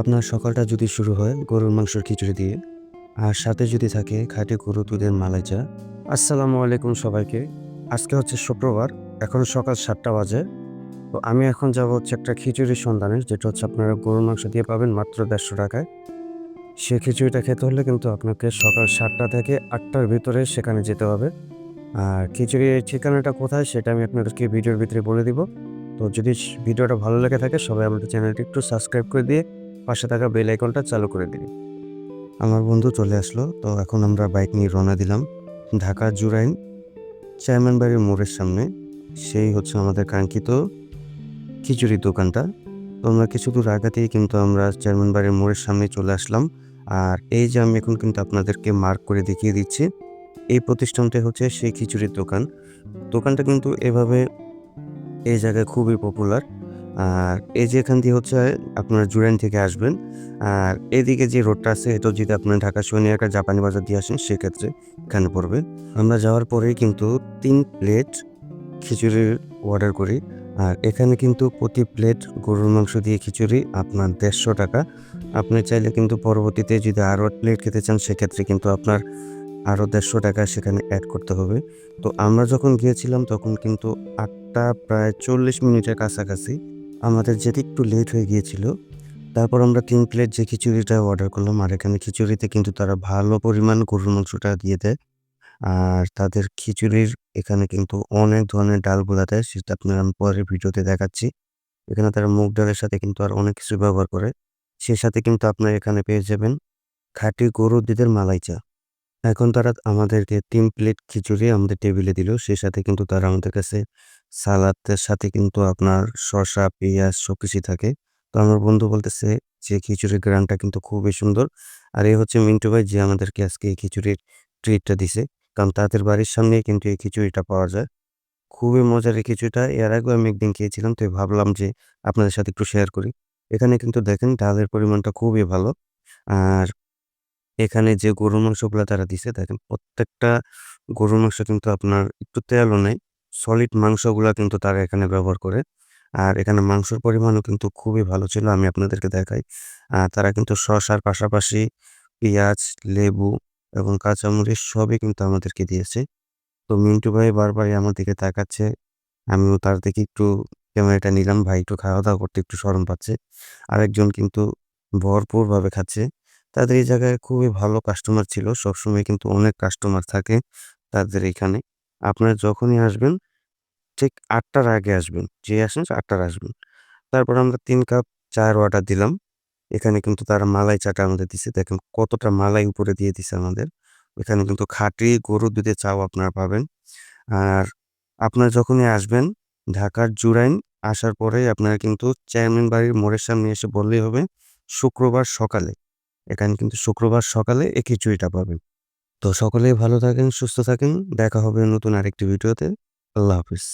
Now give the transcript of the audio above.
আপনার সকালটা যদি শুরু হয়, গরুর মাংসের খিচুড়ি দিয়ে। আর সাথে যদি থাকে, খাঁটি গরু দুধের মালাই চা। আসসালামু আলাইকুম সবাইকে। আজকে হচ্ছে শুক্রবার, এখন সকাল সাতটা বাজে। তো আমি এখন যাব হচ্ছে একটা খিচুড়ির সন্ধানে, যেটা হচ্ছে আপনারা গরুর মাংস দিয়ে পাবেন মাত্র দেড়শো টাকায়। সে খিচুড়িটা খেতে হলে কিন্তু আপনাকে সকাল সাতটা থেকে আটটার ভিতরে সেখানে যেতে হবে। আর খিচুড়ির ঠিকানাটা কোথায়, সেটা আমি আপনাদেরকে ভিডিওর ভিতরে বলে দিব। তো যদি ভিডিওটা ভালো লেগে থাকে, সবাই আমাদের চ্যানেলটি একটু সাবস্ক্রাইব করে দিয়ে পাশে থাকা বেল আইকনটা চালু করে দিন আমার বন্ধু চলে আসলো, তো এখন আমরা বাইক নিয়ে রওনা দিলাম ঢাকা জুরাইন চেয়ারম্যান বাড়ির মোড়ের সামনে। সেই হচ্ছে আমাদের কাঙ্ক্ষিত খিচুড়ির দোকানটা। তো আমরা কিছু দূর আগাতেই কিন্তু আমরা চেয়ারম্যান বাড়ির মোড়ের সামনে চলে আসলাম। আর এই যে আমি এখন কিন্তু আপনাদেরকে মার্ক করে দেখিয়ে দিচ্ছি, এই প্রতিষ্ঠানটা হচ্ছে সেই খিচুড়ির দোকান। দোকানটা কিন্তু এভাবে এই জায়গায় খুবই পপুলার আর এই যে এখান দিয়ে হচ্ছে আপনার জুরাইন থেকে আসবেন, আর এদিকে যে রোডটা আছে এটা যদি আপনার ঢাকা সোনিয়াকা জাপানি বাজার দিয়ে আসেন, সেক্ষেত্রে এখানে পড়বে। আমরা যাওয়ার পরেই কিন্তু তিন প্লেট খিচুড়ির অর্ডার করি, আর এখানে কিন্তু প্রতি প্লেট গরুর মাংস দিয়ে খিচুড়ি আপনার দেড়শো টাকা। আপনি চাইলে কিন্তু পরবর্তীতে যদি আরও প্লেট খেতে চান, সেক্ষেত্রে কিন্তু আপনার আরও দেড়শো টাকা সেখানে অ্যাড করতে হবে। তো আমরা যখন গিয়েছিলাম, তখন কিন্তু আটটা প্রায় চল্লিশ মিনিটের কাছাকাছি আমাদের যেতে একটু লেট হয়ে গিয়েছিল। তারপর আমরা তিন প্লেট যে খিচুড়িটা অর্ডার করলাম, আর এখানে খিচুড়িতে কিন্তু তারা ভালো পরিমাণ গরুর মাংসটা দিয়ে দেয়। আর তাদের খিচুড়ির এখানে কিন্তু অনেক ধরনের ডালগুলা দেয়, সেটা আপনার আমি পরের ভিডিওতে দেখাচ্ছি। এখানে তারা মুগ ডালের সাথে কিন্তু আর অনেক কিছু ব্যবহার করে। সে সাথে কিন্তু আপনার এখানে পেয়ে যাবেন খাঁটি গরুর দুধের মালাই চা এখন তারা আমাদেরকে তিন প্লেট খিচুড়ি আমাদের টেবিলে দিল। সেই সাথে কিন্তু তারা আমাদের কাছে সালাদের সাথে কিন্তু আপনার শসা, পেঁয়াজ সব কিছুই থাকে। তো আমার বন্ধু বলতেছে যে খিচুড়ির গ্রানটা কিন্তু খুবই সুন্দর। আর এই হচ্ছে মিন্টু ভাই যে আমাদেরকে আজকে এই খিচুড়ির ট্রিটটা দিছে। কারণ তাদের বাড়ির সামনেই কিন্তু এই খিচুড়িটা পাওয়া যায়। খুবই মজার এই খিচুড়িটা। এর আগেও আমি একদিন খেয়েছিলাম, তো ভাবলাম যে আপনাদের সাথে একটু শেয়ার করি। এখানে কিন্তু দেখেন ডালের পরিমাণটা খুবই ভালো। আর এখানে যে গরুর মাংসগুলা তারা দিছে, দেখেন প্রত্যেকটা গরুর মাংস কিন্তু আপনার একটু তেলও নেই সলিড মাংসগুলা কিন্তু তারা এখানে ব্যবহার করে। আর এখানে মাংসের পরিমাণও কিন্তু খুবই ভালো ছিল, আমি আপনাদেরকে দেখাই। আর তারা কিন্তু শসার পাশাপাশি পেঁয়াজ, লেবু এবং কাঁচামরিচ সবই কিন্তু আমাদেরকে দিয়েছে। তো মিন্টু ভাই বারবারই আমার দিকে তাকাচ্ছে, আমিও তার দিকে একটু ক্যামেরাটা নিলাম, ভাই একটু খাওয়া দাওয়া করতে একটু সরম পাচ্ছে। আরেকজন কিন্তু ভরপুরভাবে খাচ্ছে। তাদের এই জায়গায় খুবই ভালো কাস্টমার ছিল। সবসময় কিন্তু অনেক কাস্টমার থাকে তাদের এখানে। আপনারা যখনই আসবেন, ঠিক আটটার আগে আসবেন। যে আসেন, আটটার আসবেন। তারপর আমরা তিন কাপ চায়ের অর্ডার দিলাম। এখানে কিন্তু তারা মালাই চাটা আমাদের দিছে। দেখেন কতটা মালাই উপরে দিয়ে দিছে আমাদের। এখানে কিন্তু খাঁটি গরুর দুধের চাও আপনারা পাবেন। আর আপনারা যখনই আসবেন, ঢাকার জুরাইন আসার পরেই আপনারা কিন্তু চেয়ারম্যান বাড়ির মোড়ের সামনে এসে বললেই হবে, শুক্রবার সকালে এখানে কিন্তু শুক্রবার সকালে এই খিচুড়িটা পাবেন। তো সকলেই ভালো থাকেন, সুস্থ থাকেন। দেখা হবে নতুন আরেকটি ভিডিওতে। আল্লাহ হাফিজ।